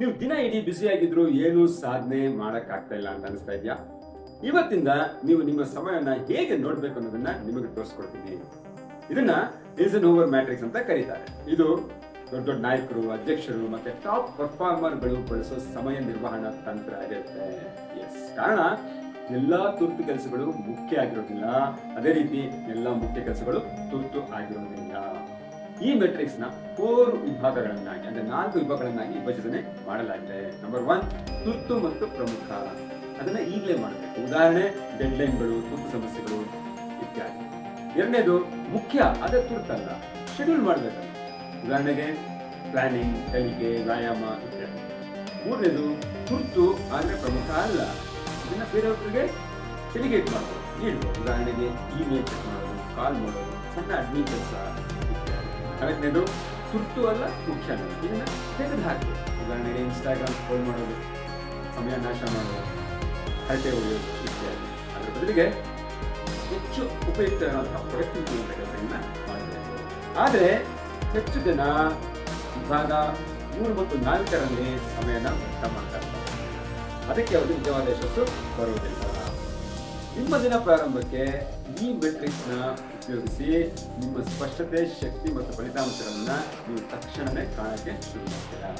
ನೀವು ದಿನ ಇಡೀ ಬ್ಯುಸಿಯಾಗಿದ್ರು ಏನು ಸಾಧನೆ ಮಾಡಕ್ಕಾಗ್ತಾ ಇಲ್ಲ ಅಂತ ಅನಿಸ್ತಾ ಇದೆಯಾ? ಇವತ್ತಿಂದ ನೀವು ನಿಮ್ಮ ಸಮಯನ ಹೇಗೆ ನೋಡ್ಬೇಕು ಅನ್ನೋದನ್ನ ನಿಮಗೆ ತೋರಿಸ್ಕೊಡ್ತೀನಿ. ಇದನ್ನ ರೀಸನ್ ಓವರ್ ಮ್ಯಾಟ್ರಿಕ್ಸ್ ಅಂತ ಕರೀತಾರೆ. ಇದು ದೊಡ್ಡ ದೊಡ್ಡ ನಾಯಕರು, ಅಧ್ಯಕ್ಷರು ಮತ್ತೆ ಟಾಪ್ ಪರ್ಫಾರ್ಮರ್ಗಳು ಬಳಸೋ ಸಮಯ ನಿರ್ವಹಣಾ ತಂತ್ರ ಆಗಿರುತ್ತೆ. ಎಸ್ ಕಾರಣ, ಎಲ್ಲಾ ತುರ್ತು ಕೆಲಸಗಳು ಮುಖ್ಯ ಆಗಿರೋದಿಲ್ಲ. ಅದೇ ರೀತಿ ಎಲ್ಲಾ ಮುಖ್ಯ ಕೆಲಸಗಳು ತುರ್ತು ಆಗಿರೋದಿಲ್ಲ. ಈ ಮೆಟ್ರಿಕ್ಸ್ನ ಫೋರ್ ವಿಭಾಗಗಳನ್ನಾಗಿ, ಅಂದ್ರೆ ನಾಲ್ಕು ವಿಭಾಗಗಳನ್ನಾಗಿ ವಿಭಜನೆ ಮಾಡಲಾಗಿದೆ. ನಂಬರ್ ಒನ್ ತುರ್ತು ಮತ್ತು ಪ್ರಮುಖ. ಅದನ್ನ ಈಗಲೇ ಮಾಡಬೇಕು. ಉದಾಹರಣೆ ಡೆಡ್ಲೈನ್ಗಳು ತುರ್ತು ಸಮಸ್ಯೆಗಳು ಇತ್ಯಾದಿ. ಎರಡನೇದು, ಮುಖ್ಯ, ಅದೇ ತುರ್ತಲ್ಲ. ಶೆಡ್ಯೂಲ್ ಮಾಡಬೇಕಲ್ಲ. ಉದಾಹರಣೆಗೆ ಪ್ಲಾನಿಂಗ್ ಕಲಿಕೆ ವ್ಯಾಯಾಮ ಇತ್ಯಾದಿ. ಮೂರನೇದು, ತುರ್ತು, ಆದ್ರೆ ಪ್ರಮುಖ ಅಲ್ಲ. ಇದನ್ನ ಬೇರೆಯವ್ರಿಗೆ ಡೆಲಿಗೇಟ್ ಮಾಡೋದು ನೀಡ್ಬೋದು ಉದಾಹರಣೆಗೆ ಇಮೇಲ್ ಚೆಕ್ ಮಾಡೋದು ಕಾಲ್ ಮಾಡೋದು, ಸಣ್ಣ ಅಡ್ಮಿನ್ ಕೆಲಸ ನಾಲ್ಕನೇದು ತುರ್ತು ಅಲ್ಲ ಮುಖ್ಯ ಅಲ್ಲ. ಇದನ್ನ ತೆಗೆದು ಹಾಕಿ. ಉದಾಹರಣೆಗೆ ಇನ್ಸ್ಟಾಗ್ರಾಮ್ ಸ್ಕ್ರೋಲ್ ಮಾಡೋದು, ಸಮಯ ನಾಶ ಮಾಡೋದು, ಹರಟೆ ಹೊಡೆಯೋದು ಇತ್ಯಾದಿ. ಅದರ ಬದಲಿಗೆ ಹೆಚ್ಚು ಉಪಯುಕ್ತ ಇರುವಂತಹ ಪ್ರೊಡಕ್ಟಿವಿಟಿ ಅಂತ ಕೆಲಸಗಳನ್ನ ಮಾಡಬೇಕು. ಆದರೆ ಹೆಚ್ಚು ಜನ ವಿಭಾಗ ಮೂರು ಮತ್ತು ನಾಲ್ಕರಲ್ಲಿ ಸಮಯನ ವ್ಯರ್ಥ ಮಾಡ್ತಾರೆ. ಅದಕ್ಕೆ ಅವರು ನಿಜವಾದ ಯಶಸ್ಸು ಬರುವುದಿಲ್ಲ. ನಿಮ್ಮ ದಿನ ಪ್ರಾರಂಭಕ್ಕೆ ಈ ಮೆಟ್ರಿಕ್ಸ್ನ ಉಪಯೋಗಿಸಿ ನಿಮ್ಮ ಸ್ಪಷ್ಟತೆ, ಶಕ್ತಿ ಮತ್ತು ಫಲಿತಾಂಶಗಳನ್ನು ನೀವು ತಕ್ಷಣವೇ ಕಾಣಕ್ಕೆ ಶುರು ಮಾಡ್ತೀರಾ?